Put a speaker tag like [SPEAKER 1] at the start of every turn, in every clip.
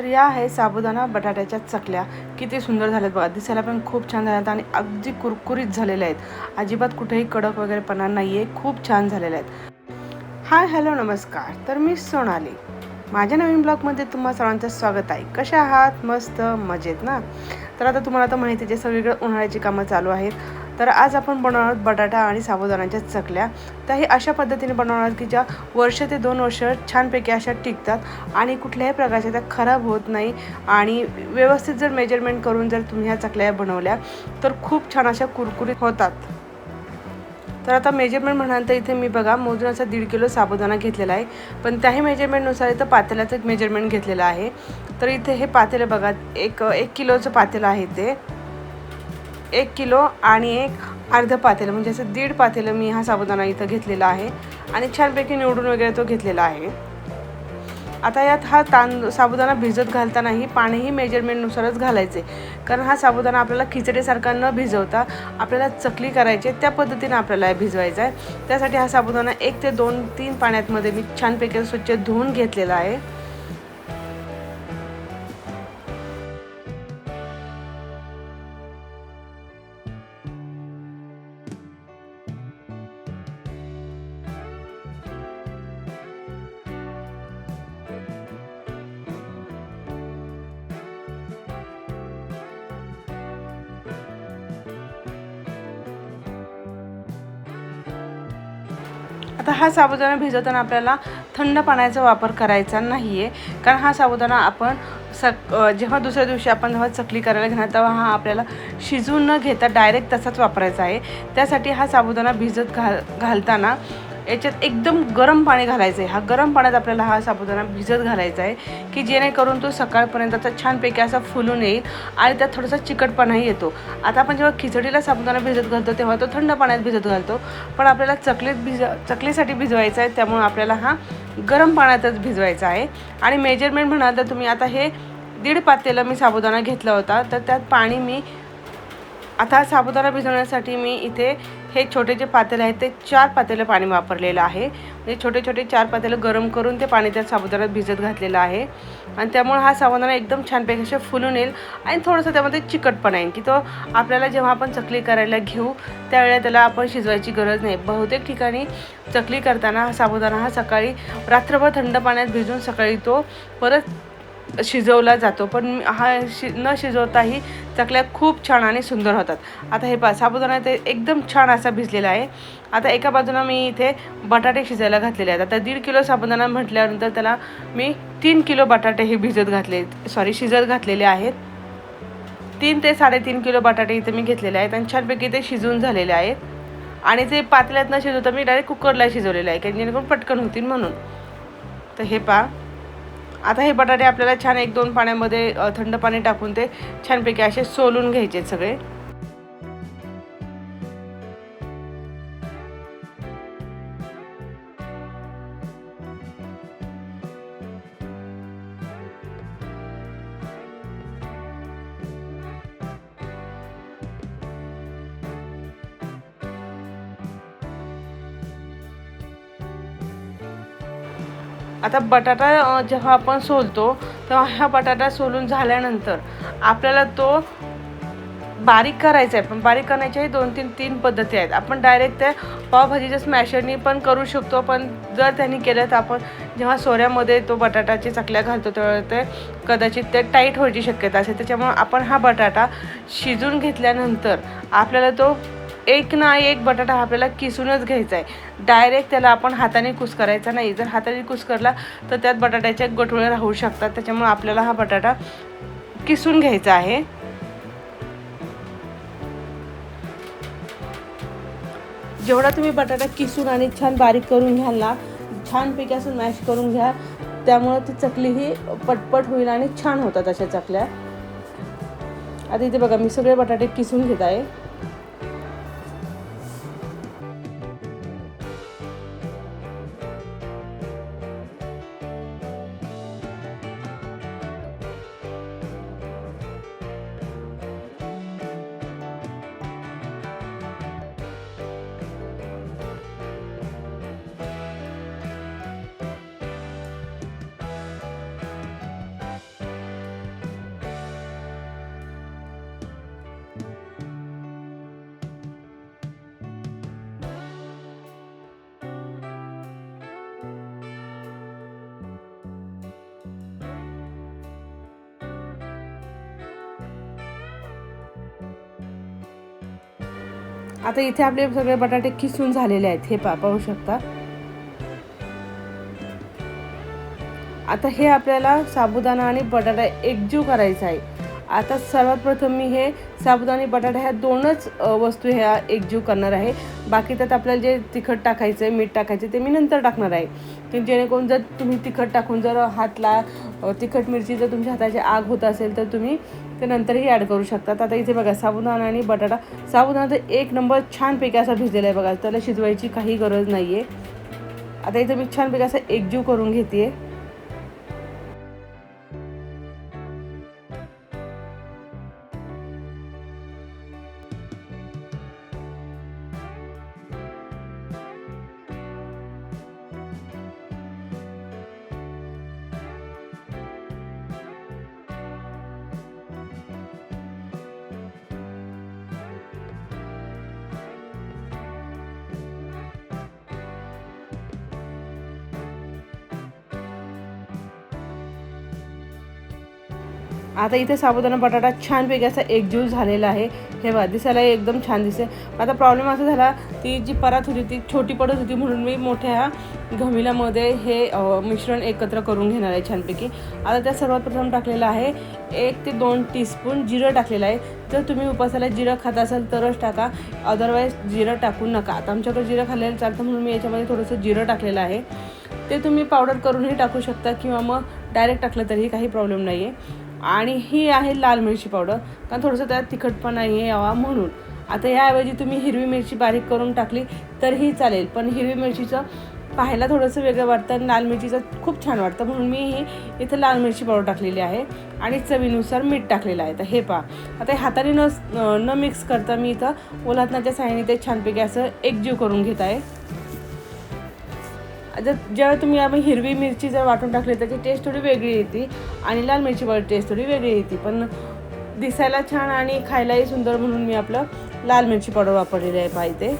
[SPEAKER 1] तर या आहे साबुदाणा बटाट्याच्या चकल्या. किती सुंदर झाल्यात बघा. दिसायला पण खूप छान झाल्यात आणि अगदी कुरकुरीत झालेल्या आहेत. अजिबात कुठेही कडक वगैरेपणा नाही आहे खूप छान झालेल्या आहेत. हाय हॅलो नमस्कार. तर मी सोनाली. माझ्या नवीन ब्लॉगमध्ये तुम्हा सर्वांचं स्वागत आहे. कशा आहात? मस्त मजेत ना? तर आता तुम्हाला तर माहिती आहे जे सगळीकडे उन्हाळ्याची कामं चालू आहेत. तर आज आपण बनवणार आहोत बटाटा आणि साबुदाण्याच्या चकल्या. त्या हे अशा पद्धतीने बनवणार आहोत की ज्या वर्ष ते दोन वर्ष छानपैकी अशा टिकतात आणि कुठल्याही प्रकारच्या त्या खराब होत नाही आणि व्यवस्थित जर मेजरमेंट करून जर तुम्ही ह्या चकल्या बनवल्या तर खूप छान अशा कुरकुरीत होतात. तर आता मेजरमेंट म्हणाल तर इथे मी बघा मोजण्याचा दीड किलो साबुदाणा घेतलेला आहे. पण त्याही मेजरमेंटनुसार इथं पातेल्याचं एक मेजरमेंट घेतलेलं आहे. तर इथे हे पातेलं बघा एक एक किलोचं पातेलं आहे ते. एक किलो आणि एक अर्ध पातेलं म्हणजे असं दीड पातेलं मी हा साबुदाणा इथं घेतलेला आहे. आणि छानपैकी निवडून वगैरे तो घेतलेला आहे. आता यात हा तांदूळ साबुदाणा भिजत घालतानाही पाणीही मेजरमेंटनुसारच घालायचे. कारण हा साबुदाणा आपल्याला खिचडीसारखा न भिजवता आपल्याला चकली करायची आहे, त्या पद्धतीने आपल्याला भिजवायचा आहे. त्यासाठी हा साबुदाणा एक ते दोन तीन पाण्यातमध्ये मी छानपैकी स्वच्छ धुवून घेतलेला आहे. आता हा साबुदाणा भिजवताना आपल्याला थंड पाण्याचा वापर करायचा नाही आहे कारण हा साबुदाणा आपण सक जेव्हा दुसऱ्या दिवशी आपण जेव्हा चकली करायला घेणार तेव्हा हा आपल्याला शिजू न घेता डायरेक्ट तसाच वापरायचा आहे. त्यासाठी हा साबुदाणा भिजत घाल घालताना याच्यात एकदम गरम पाणी घालायचं आहे हा गरम पाण्यात आपल्याला हा साबुदाणा भिजत घालायचा आहे की जेणेकरून तो सकाळपर्यंत छानपैकी असा फुलून येईल आणि त्यात थोडासा चिकटपणाही येतो. आता आपण जेव्हा खिचडीला साबुदाणा भिजत घालतो तेव्हा तो थंड पाण्यात भिजत घालतो. पण आपल्याला चकलीत भिज चकलीसाठी भिजवायचा आहे त्यामुळे आपल्याला हा गरम पाण्यातच भिजवायचा आहे. आणि मेजरमेंट म्हणाल तर तुम्ही आता हे दीड पातेलं मी साबुदाणा घेतला होता तर त्यात पाणी मी आता साबुदाणा भिजवण्यासाठी मी इथे हे छोटे जे पातेलं आहेत ते चार पातेलं पाणी वापरलेलं आहे. म्हणजे छोटे छोटे चार पातेलं गरम करून ते पाणी त्या साबुदाण्यात भिजत घातलेलं आहे. आणि त्यामुळे हा साबुदाणा एकदम छानपैकी असे फुलून येईल आणि थोडंसं त्यामध्ये चिकटपणा येईल की तो आपल्याला जेव्हा आपण चकली करायला घेऊ त्यावेळेला त्याला आपण शिजवायची गरज नाही. बहुतेक ठिकाणी चकली करताना हा साबुदाणा हा सकाळी रात्रभर थंड पाण्यात भिजून सकाळी तो परत शिजवला जातो पण हा शि न शिजवताही चकल्या खूप छान आणि सुंदर होतात. आता हे पा साबुदाणा ते एकदम छान असा भिजलेला आहे. आता एका बाजूला मी इथे बटाटे शिजायला घातलेले आहेत. आता दीड किलो साबुदाणा म्हटल्यानंतर त्याला मी तीन किलो बटाटे हे भिजत घातले सॉरी शिजत घातलेले आहेत. तीन ते साडेतीन किलो बटाटे इथे मी घेतलेले आहेत आणि छानपैकी ते शिजून झालेले आहेत. आणि ते पातळ्यात न शिजवता मी डायरेक्ट कुकरला शिजवलेलं आहे कारण जेणेकरून पटकन होतील म्हणून. तर हे पा आता हे बटाटे आपल्याला छान एक दोन पाण्यामध्ये थंड पाणी टाकून ते छानपैकी असे सोलून घ्यायचे आहेत सगळे. आता बटाटा जेव्हा आपण सोलतो तेव्हा हा बटाटा सोलून झाल्यानंतर आपल्याला तो बारीक करायचा आहे. पण बारीक करण्याच्याही दोन तीन तीन पद्धती आहेत. आपण डायरेक्ट त्या पावभाजीच्या स्मॅशरनी पण करू शकतो पण जर त्यांनी केलं तर आपण जेव्हा सोऱ्यामध्ये तो बटाटाची चकल्या घालतो तेव्हा ते कदाचित ते टाईट व्हायची शक्यता असते. त्याच्यामुळे आपण हा बटाटा शिजून घेतल्यानंतर आपल्याला तो एक ना एक बटाटा हा आपल्याला किसूनच घ्यायचा आहे. डायरेक्ट त्याला आपण हाताने कुस करायचा नाही. जर हाताने कुस करला तर त्यात बटाट्याच्या गठुळे राहू शकतात. त्याच्यामुळे आपल्याला हा बटाटा किसून घ्यायचा आहे. जेवढा तुम्ही बटाटा किसून आणि छान बारीक करून घ्याल ना छानपैकी असं मॅश करून घ्या. त्यामुळं ती चकली ही पटपट होईल आणि छान होतात अशा चकल्या. आता इथे बघा मी सगळे बटाटे किसून घेत आहे. आता इथे आपले सगळे बटाटे किसून झालेले आहेत. हे पा पाहू शकता. आता हे आपल्याला साबुदाणा आणि बटाटा एकजीव करायचा आहे. आता सर्वात प्रथम मी हे साबुदाणा आणि बटाटा ह्या दोनच वस्तू ह्या एकजीव करणार आहे. बाकी त्यात आपल्याला जे तिखट टाकायचं आहे मीठ टाकायचं ते मी नंतर टाकणार आहे. की जेणेकरून जर तुम्ही तिखट टाकून जर हातला तिखट मिरची जर तुमच्या हाताची आग होत असेल तर तुम्ही ते नंतरही ॲड करू शकतात आता इथे बघा साबुदाणा आणि बटाटा. साबुदाणा तर एक नंबर छानपैकी असा भिजलेला आहे बघा. त्याला शिजवायची काही गरज नाही आहे आता इथे मी छानपैकी असं एकजीव करून घेते आहे आता इथे साबुदाणा बटाटा छानपैकी असा एकजीव झालेला आहे. हे बघा दिसायला एकदम छान दिसे आता प्रॉब्लेम असा झाला ती जी परात होती ती छोटी पडत होती म्हणून मी मोठ्या घमिलामध्ये हे मिश्रण एकत्र करून घेणार आहे छानपैकी. आता त्या सर्वात प्रथम टाकलेलं आहे एक ते दोन टीस्पून जिरं टाकलेलं आहे. जर तुम्ही उपासाला जिरं खात असाल तरच टाका अदरवाईज जिरं टाकू नका. आता आमच्याकडे जिरं खाल्लेलं चालतं म्हणून मी याच्यामध्ये थोडंसं जिरं टाकलेलं आहे. ते तुम्ही पावडर करूनही टाकू शकता किंवा मग डायरेक्ट टाकलं तरीही काही प्रॉब्लेम नाही आहे आणि ही आहे लाल मिरची पावडर कारण थोडंसं त्यात तिखटपणा आहे यावा म्हणून. आता याऐवजी तुम्ही हिरवी मिरची बारीक करून टाकली तरीही चालेल पण हिरवी मिरचीचं पाहायला थोडंसं वेगळं वाटतं आणि लाल मिरचीचं खूप छान वाटतं. म्हणून मी ही इथं लाल मिरची पावडर टाकलेली आहे आणि चवीनुसार मीठ टाकलेलं आहे. तर हे पहा. आता हे हाताने न न मिक्स करता मी इथं ओलातनाच्या साह्याने ते छानपैकी असं एकजीव करून घेत आहे. जर जेव्हा तुम्ही आपण हिरवी मिरची जर वाटून टाकली त्याची टेस्ट थोडी वेगळी येते आणि लाल मिरची पावडर टेस्ट थोडी वेगळी येते. पण दिसायला छान आणि खायलाही सुंदर म्हणून मी आपलं लाल मिरची पावडर वापरलेली आहे पाहिजे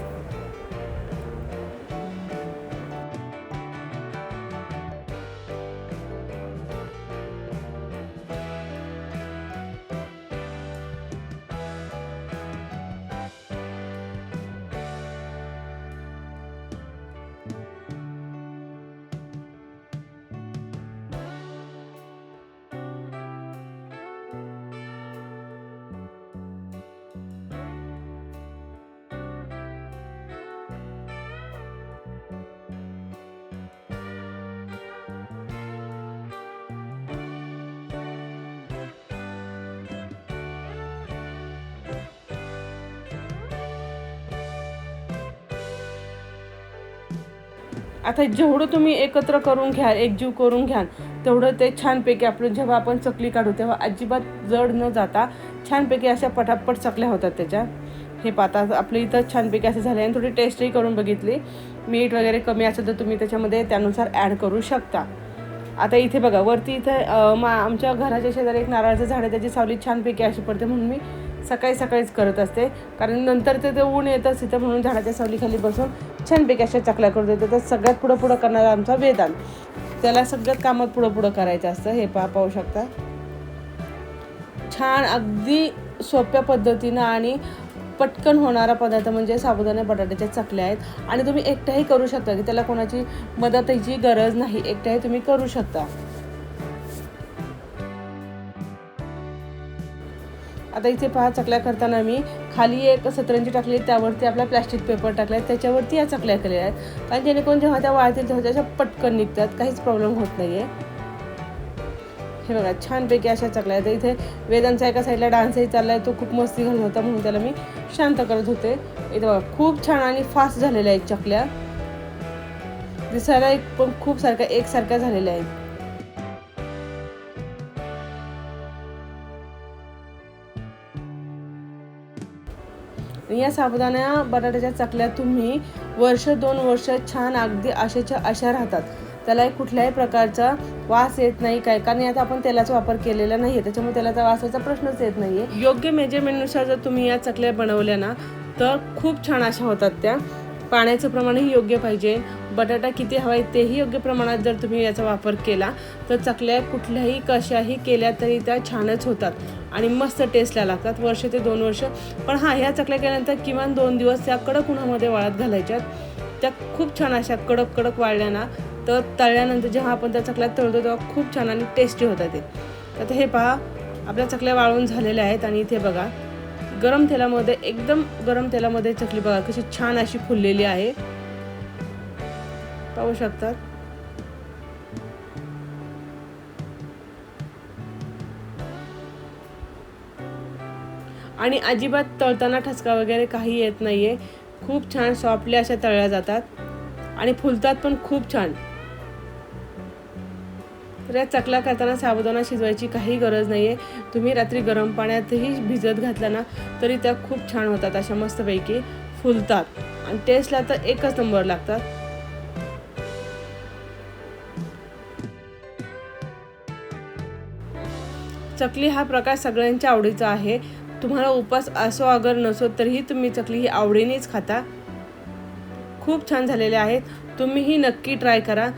[SPEAKER 1] आता जेवढं तुम्ही एकत्र करून घ्याल एकजीव करून घ्याल तेवढं ते छानपैकी आपलं जेव्हा आपण चकली काढू तेव्हा अजिबात जड न जाता छानपैकी अशा पटापट चकल्या होतात त्याच्या. हे पाहता आपल्या इथं छानपैकी असं झाले आणि थोडी टेस्टही करून बघितली. मीठ वगैरे कमी असेल तर तुम्ही त्याच्यामध्ये त्यानुसार ॲड करू शकता. आता इथे बघा वरती इथे मा आमच्या घराच्या शेजारी एक नारळाचं झाड आहे त्याची सावली छानपैकी अशी पडते म्हणून मी सकाळी सकाळीच करत असते. कारण नंतर ते ते ऊन येतच तिथं म्हणून झाडाच्या सावलीखाली बसून छानपैकी अशा चकल्या करत येते तर सगळ्यात पुढं पुढं करणारा आमचा वेदांत. त्याला सगळ्यात कामात पुढं पुढं करायचं असतं हे पा पाहू शकता. छान अगदी सोप्या पद्धतीनं आणि पटकन होणारा पदार्थ म्हणजे साबुदाणा बटाट्याच्या चकल्या आहेत. आणि तुम्ही एकट्याही करू शकता की त्याला कोणाची मदतीची गरज नाही. एकट्याही तुम्ही करू शकता. आता इथे पहा चकल्या करताना मी खाली एक सतरंजी टाकली त्यावरती आपला प्लॅस्टिक पेपर टाकला आहे त्याच्यावरती या चकल्या केलेल्या आहेत. कारण जेणेकरून जेव्हा त्या वाळतील तेव्हा त्याच्या पटकन निघतात काहीच प्रॉब्लेम होत नाही आहे हे बघा छानपैकी अशा चकल्या आहेत. इथे वेदांचा एका साईडला डान्सही चालला आहे तो खूप मस्ती घालून होता म्हणून त्याला मी शांत करत होते. इथे बघा खूप छान आणि फास्ट झालेल्या आहेत चकल्या. दिसायला एक पण खूप सारख्या एकसारख्या झालेल्या आहेत. आणि या साबुदाणा बटाट्याच्या चकल्या तुम्ही वर्ष दोन वर्ष छान अगदी अशाच्या अशा राहतात. त्याला कुठल्याही प्रकारचा वास येत नाही काय कारण यात आपण तेलाचा वापर केलेला नाही आहे त्याच्यामुळे तेलाचा वासाचा प्रश्नच येत नाही आहे योग्य मेजरमेंटनुसार जर तुम्ही या चकल्या बनवल्या ना तर खूप छान अशा होतात त्या. पाण्याचं प्रमाणही योग्य पाहिजे. बटाटा किती हवा आहे तेही योग्य प्रमाणात जर तुम्ही याचा वापर केला तर चकल्या कुठल्याही कशाही केल्या तरी त्या छानच होतात आणि मस्त टेस्टला लागतात. वर्ष ते दोन वर्ष. पण हां ह्या चकल्या केल्यानंतर किमान दोन दिवस त्या कडक उन्हामध्ये वाळत घालायच्यात त्या खूप छान अशा कडक कडक वाळल्या ना तर तळल्यानंतर जेव्हा आपण त्या चकल्या तळतो तेव्हा खूप छान आणि टेस्टी होतात ते. आता हे पहा आपल्या चकल्या वाळून झालेल्या आहेत आणि इथे बघा गरम तेलामध्ये एकदम गरम तेलामध्ये चकली बघा कशी छान अशी फुललेली आहे. पाहू शकतात. आणि अजिबात तळताना ठसका वगैरे काही येत नाहीये. खूप छान सॉफ्टली अशा तळल्या जातात. आणि फुलतात पण खूप छान. तर या चकल्या करताना साबुदाणा शिजवायची काही गरज नाही आहे तुम्ही रात्री गरम पाण्यातही भिजत घातल्या ना तरी त्या खूप छान होतात अशा मस्तपैकी फुलतात. आणि टेस्टला तर एकच नंबर लागतात. चकली हा प्रकार सगळ्यांच्या आवडीचा आहे. तुम्हाला उपास असो अगर नसो तरीही तुम्ही चकली ही आवडीनेच खाता. खूप छान झालेले आहेत. तुम्हीही नक्की ट्राय करा.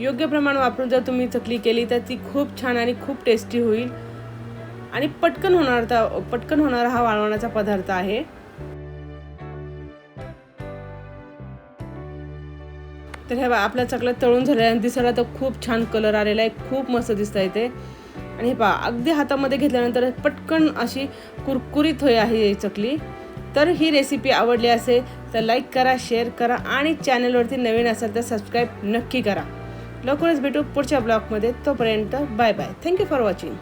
[SPEAKER 1] योग्य प्रमाण वापरून जर तुम्ही चकली केली तर ती खूप छान आणि खूप टेस्टी होईल. आणि पटकन होणार पटकन होणारा हा वाळवण्याचा पदार्थ आहे. तर हे बा आपल्या चकल्या तळून झालेल्या आणि दिसायला तर खूप छान कलर आलेला आहे. खूप मस्त दिसत आहे ते. आणि हे पहा अगदी हातामध्ये घेतल्यानंतर पटकन अशी कुरकुरीत होई आहे ही चकली. तर ही रेसिपी आवडली असेल तर लाईक करा शेअर करा आणि चॅनलवरती नवीन असेल तर सबस्क्राईब नक्की करा. लवकरच भेटू पुढच्या ब्लॉगमध्ये. तोपर्यंत bye bye. Thank you for watching